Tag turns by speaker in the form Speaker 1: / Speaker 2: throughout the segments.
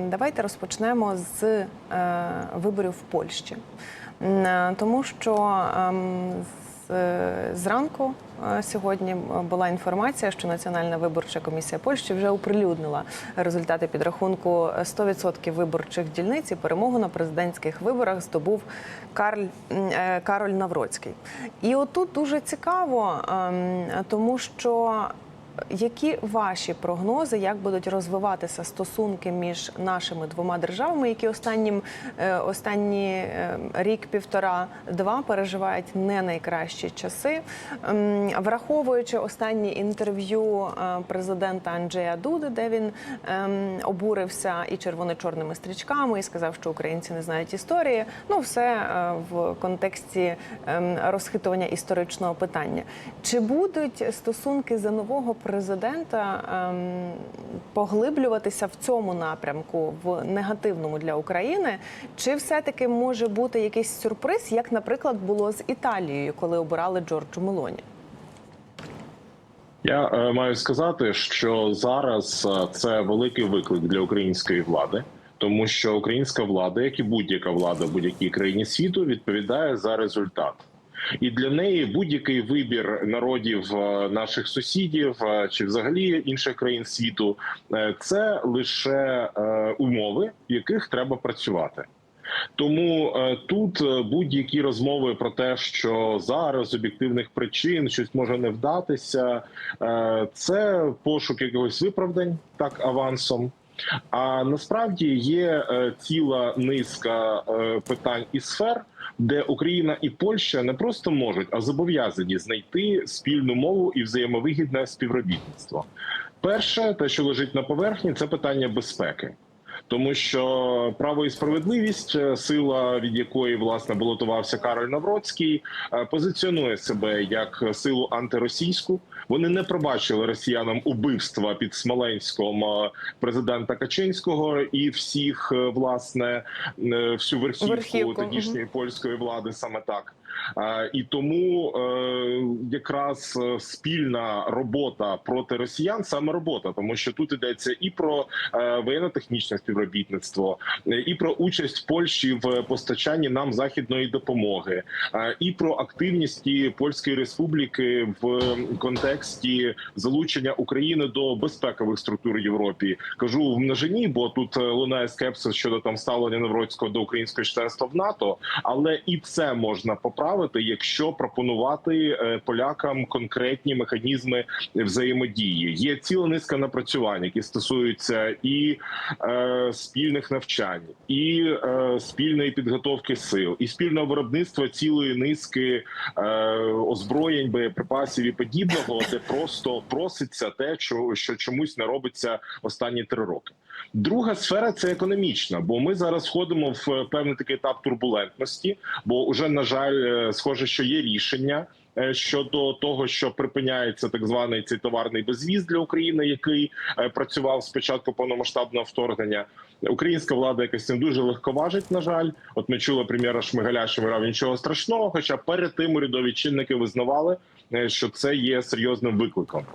Speaker 1: Давайте розпочнемо з е, виборів в Польщі, е, тому що ем, е, зранку е, сьогодні була інформація, що Національна виборча комісія Польщі вже оприлюднила результати підрахунку 100% виборчих дільниць і перемогу на президентських виборах здобув Карль, е, Кароль Навроцький. І отут дуже цікаво, ем, тому що які ваші прогнози, як будуть розвиватися стосунки між нашими двома державами, які останнім е, останні е, рік, півтора, два переживають не найкращі часи, Ем, враховуючи останні інтерв'ю е, президента Анджея Дуди, де він ем, обурився і червоно-чорними стрічками, і сказав, що українці не знають історії. Ну, все в контексті ем, розхитування історичного питання. Чи будуть стосунки за нового президента ем, поглиблюватися в цьому напрямку, в негативному для України? Чи все-таки може бути якийсь сюрприз, як, наприклад, було з Італією, коли обирали Джорджу Мелоні?
Speaker 2: Я е, маю сказати, що зараз е, це великий виклик для української влади, тому що українська влада, як і будь-яка влада в будь-якій країні світу, відповідає за результат. І для неї будь-який вибір народів е, наших сусідів е, чи взагалі інших країн світу е, це лише умови, в яких треба працювати. Тому тут будь-які розмови про те, що зараз з об'єктивних причин щось може не вдатися, це пошук якогось виправдань так авансом. А насправді є ціла низка питань і сфер, де Україна і Польща не просто можуть, а зобов'язані знайти спільну мову і взаємовигідне співробітництво. Перше, те, що лежить на поверхні, це питання безпеки. Тому що право і справедливість, е, сила від якої власне балотувався Кароль Навроцький, е, позиціонує себе як силу антиросійську. Вони не пробачили росіянам убивства під Смоленськом президента Качинського і всіх е, власне е, всю верхівку,
Speaker 1: Верхівку,
Speaker 2: тодішньої польської влади саме так. І тому е, якраз е, спільна робота проти росіян саме робота, тому що тут йдеться і про е, воєнно-технічне співробітництво, і про участь Польщі в постачанні нам західної допомоги, і про активність польської республіки в контексті залучення України до безпекових структур Європі. Кажу в множині, бо тут лунає скепсис щодо там ставлення Навроцького до українського членства в НАТО, але і це можна поправити, якщо пропонувати е, полякам конкретні механізми взаємодії. Є ціла низка напрацювань, які стосуються і е, спільних навчань, і е, спільної підготовки сил, і спільного виробництва цілої низки е, озброєнь, боєприпасів і подібного, де просто проситься те, що, що чомусь не робиться останні три роки. Друга сфера це економічна, бо ми зараз входимо в певний такий етап турбулентності, бо вже на жаль, е, схоже, що є рішення. е, Щодо того, що припиняється так званий цей товарний безвіз для України, який е, працював з початку повномасштабного вторгнення, українська влада якось цим дуже легковажить. На жаль, от ми чули прем'єра Шмигаля, що мовляв нічого страшного. Хоча перед тим урядові чинники визнавали, е, що це є серйозним викликом.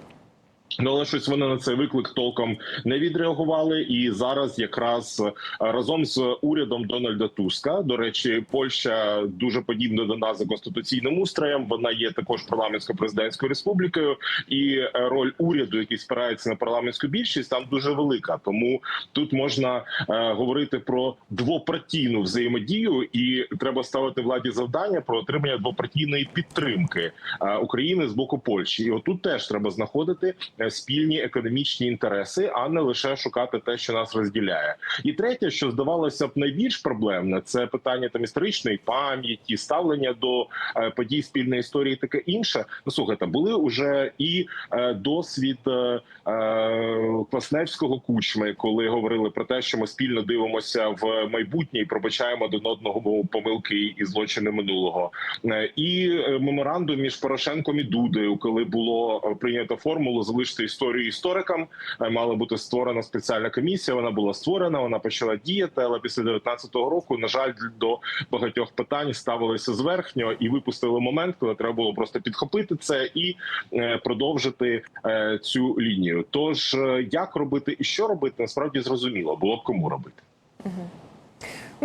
Speaker 2: Ну, але щось вони на цей виклик толком не відреагували, і зараз якраз е, разом з урядом Дональда Туска, до речі, Польща дуже подібна до нас за конституційним устроєм. Вона є також парламентсько-президентською республікою, і е, роль уряду, який спирається на парламентську більшість, там дуже велика. Тому тут можна е, говорити про двопартійну взаємодію, і треба ставити владі завдання про отримання двопартійної підтримки е, України з боку Польщі. І отут теж треба знаходити спільні економічні інтереси, а не лише шукати те, що нас розділяє. І третє, що здавалося б найбільш проблемне, це питання там історичної пам'яті, ставлення до е, подій спільної історії, таке інше. Ну слухайте, були уже і е, досвід е, е, кучми, коли говорили про те, що ми спільно дивимося в майбутнє і пробачаємо один одного помилки і злочини минулого. Е, І е, меморандум між Порошенком і Дудою, коли було е, прийнято формулу залишити вивчити історію історикам. Е, Мала бути створена спеціальна комісія. Вона була створена, вона почала діяти. Але після 19-го року, на жаль, до багатьох питань ставилися зверхньо і випустили момент, коли треба було просто підхопити це і е, продовжити е, цю лінію. Тож як робити і що робити, насправді зрозуміло було б кому робити.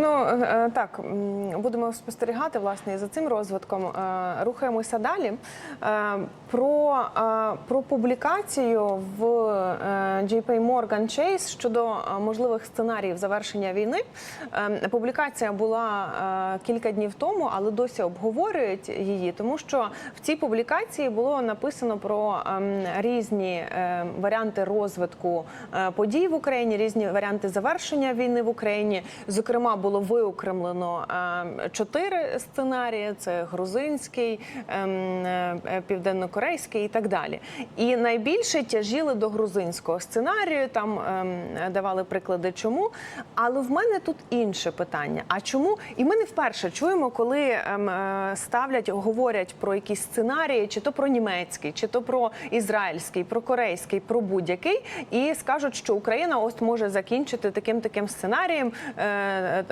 Speaker 1: Ну е, так будемо спостерігати власне і за цим розвитком. Е, Рухаємося далі. Е, Про, е, про публікацію в е, JP Morgan Chase щодо е, можливих сценаріїв завершення війни. Е, Публікація була е, кілька днів тому, але досі обговорюють її, тому що в цій публікації було написано про різні е, варіанти розвитку е, подій в Україні, різні варіанти завершення війни в Україні. Зокрема, було виокремлено е, чотири сценарії: це грузинський, ем, е, південнокорейський і так далі. І найбільше тяжіли до грузинського сценарію. Там ем, давали приклади, чому. Але в мене тут інше питання. А чому? І ми не вперше чуємо, коли ем, е, ставлять, говорять про якісь сценарії, чи то про німецький, чи то про ізраїльський, про корейський, про будь-який, і скажуть, що Україна ось може закінчити таким таким сценарієм.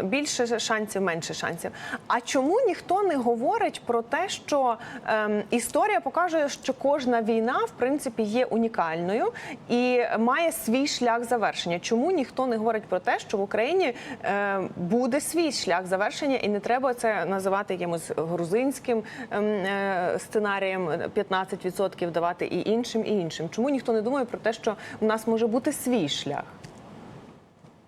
Speaker 1: Більше шансів, менше шансів. А чому ніхто не говорить про те, що ем, історія показує, що кожна війна в принципі є унікальною і має свій шлях завершення? Чому ніхто не говорить про те, що в Україні е, буде свій шлях завершення, і не треба це називати якимось грузинським ем, е, сценарієм 15% давати і іншим, і іншим? Чому ніхто не думає про те, що в нас може бути свій шлях?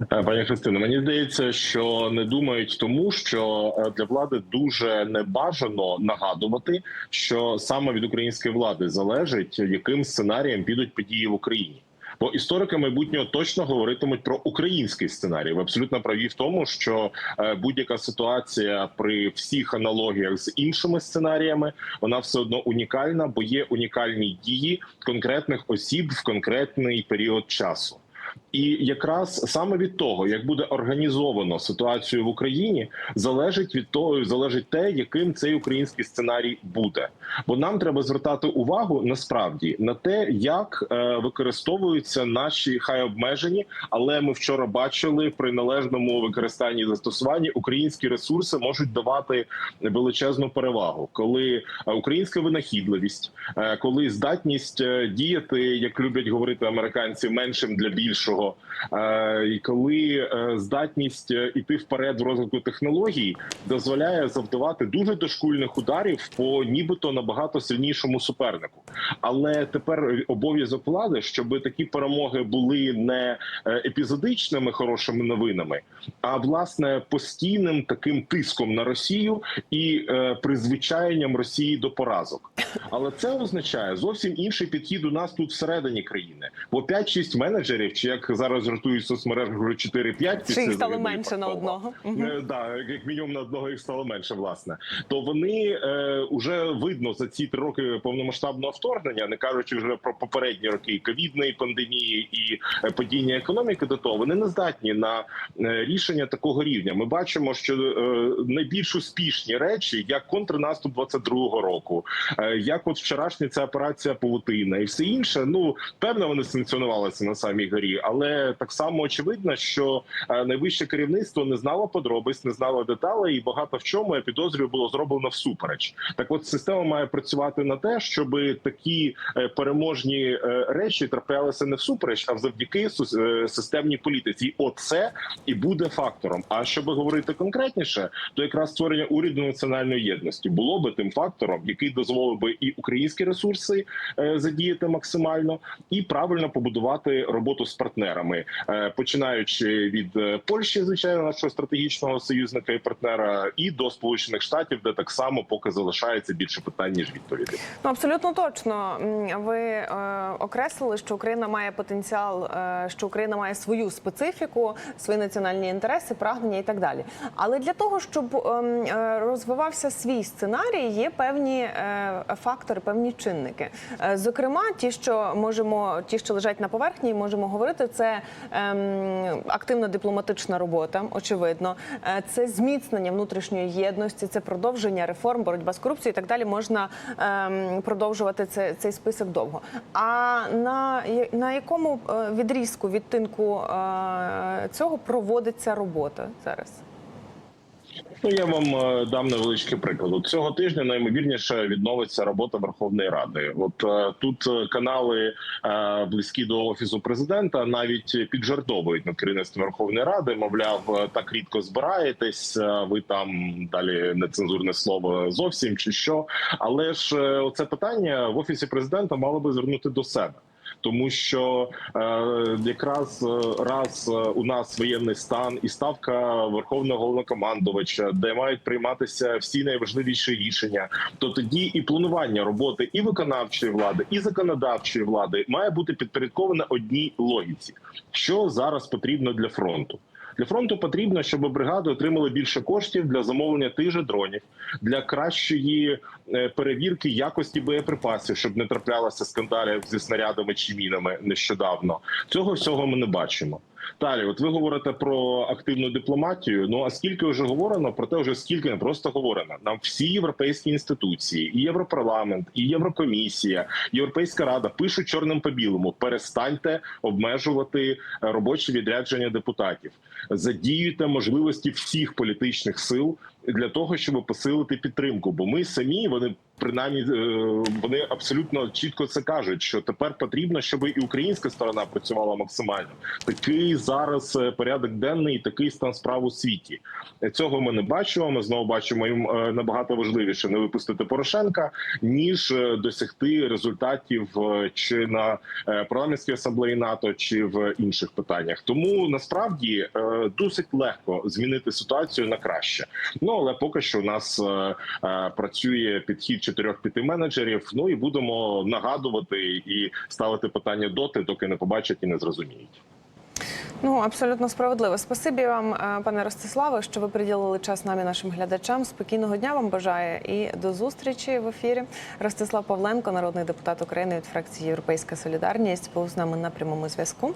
Speaker 2: Е, Пані Христино, мені здається, що не думають тому, що е, для влади дуже небажано нагадувати, що саме від української влади залежить, яким сценарієм підуть події в Україні. Бо історики майбутнього точно говоритимуть про український сценарій. Ви абсолютно праві в тому, що е, будь-яка ситуація при всіх аналогіях з іншими сценаріями вона все одно унікальна, бо є унікальні дії конкретних осіб в конкретний період часу. І якраз саме від того, як буде організовано ситуацію в Україні, залежить від того, залежить те, яким цей український сценарій буде. Бо нам треба звертати увагу насправді на те, як е, використовуються наші хай обмежені, але ми вчора бачили при належному використанні застосуванні українські ресурси можуть давати величезну перевагу, коли е, українська винахідливість, е, коли здатність діяти, як люблять говорити американці, меншим для більшого, е, і коли е, здатність е, іти вперед в розвитку технологій дозволяє завдавати дуже дошкульних ударів по нібито набагато сильнішому супернику. Але тепер обов'язок влади, щоб такі перемоги були не епізодичними хорошими новинами, а власне постійним таким тиском на Росію і призвичаєнням Росії до поразок. Але це означає зовсім інший підхід у нас тут всередині країни. Бо 5-6 менеджерів, чи як зараз жартують в соцмережах, вже 4-5
Speaker 1: Чи їх стало менше на одного? Мгм.
Speaker 2: Е, Да, як мінімум на одного їх стало менше, власне. То вони е, вже видно за ці три роки повномасштабного вторгнення, не кажучи вже про попередні роки ковідної пандемії і е, падіння економіки до того, вони не здатні на е, рішення такого рівня. Ми бачимо, що е, найбільш успішні речі, як контрнаступ 22-го року, е, як от вчорашня ця операція Павутина і все інше. Ну певно, вони санкціонувалися на самій горі, але так само очевидно, що е, найвище керівництво не знало подробиць, не знало деталей, і багато в чому я підозрюю було зроблено всупереч. Так, от система має працювати на те, щоб такі е, переможні е, речі траплялися не всупереч, а завдяки системній політиці. Оце і буде фактором. А щоб говорити конкретніше, то якраз створення уряду національної єдності було би тим фактором, який дозволив би і українські ресурси задіяти максимально, і правильно побудувати роботу з партнерами, е, починаючи від е, Польщі, звичайно, нашого стратегічного союзника і партнера, і до Сполучених Штатів, де так само поки залишається більше питань ніж відповідей.
Speaker 1: Ну абсолютно точно. Ви е, окреслили, що Україна має потенціал, е, що Україна має свою специфіку, свої національні інтереси, прагнення і так далі. Але для того, щоб ем, е, розвивався свій сценарій, є певні е, фактори, певні чинники. Е, Зокрема, ті, що можемо, ті, що лежать на поверхні, можемо говорити, це ем, активна дипломатична робота, очевидно. Е, Це зміцнення внутрішньої єдності, це продовження реформ, боротьба з корупцією і так далі. Можна ем, продовжувати це, цей список довго. А на, на якому е, відрізку відтинку е, цього проводиться робота зараз?
Speaker 2: Ну я вам е, дам невеличкий приклад. Цього тижня найімовірніше відновиться робота Верховної Ради. От е, тут е, канали близькі до офісу президента навіть піджартовують над керівництвом Верховної Ради. Мовляв, так рідко збираєтесь. Ви там далі нецензурне слово зовсім чи що. Але ж е, оце питання в офісі президента мало би звернути до себе. Тому що е, якраз е, раз е, у нас воєнний стан і ставка верховного головнокомандувача, де мають прийматися всі найважливіші рішення, то тоді і планування роботи і виконавчої влади, і законодавчої влади має бути підпорядковане одній логіці, що зараз потрібно для фронту. Для фронту потрібно, щоб бригади отримали більше коштів для замовлення тих же дронів, для кращої е, перевірки якості боєприпасів, щоб не траплялося скандалів зі снарядами чи мінами нещодавно. Цього всього ми не бачимо. Далі, от ви говорите про активну дипломатію. Ну а скільки вже говорено про те, вже скільки не просто говорено. Нам всі європейські інституції, і Європарламент, і Єврокомісія, Європейська рада пишуть чорним по білому: перестаньте обмежувати е, робочі відрядження депутатів, задіюйте можливості всіх політичних сил для того, щоб посилити підтримку. Бо ми самі вони. Принаймні е, вони абсолютно чітко це кажуть, що тепер потрібно, щоб і українська сторона працювала максимально. Такий зараз е, порядок денний, такий стан справ у світі. Цього ми не бачимо. Ми знову бачимо їм е, набагато важливіше не випустити Порошенка, ніж досягти результатів чи на парламентській асамблеї НАТО, чи в інших питаннях. Тому насправді досить легко змінити ситуацію на краще. Ну але поки що у нас працює підхід чотирьох-п'яти менеджерів. Ну і будемо нагадувати і ставити питання доти, доки не побачать і не зрозуміють.
Speaker 1: Ну абсолютно справедливо. Спасибі вам, е, пане Ростиславе, що ви приділили час нам і нашим глядачам. Спокійного дня вам бажаю і до зустрічі в ефірі. Ростислав Павленко, народний депутат України від фракції Європейська Солідарність, був з нами на прямому зв'язку.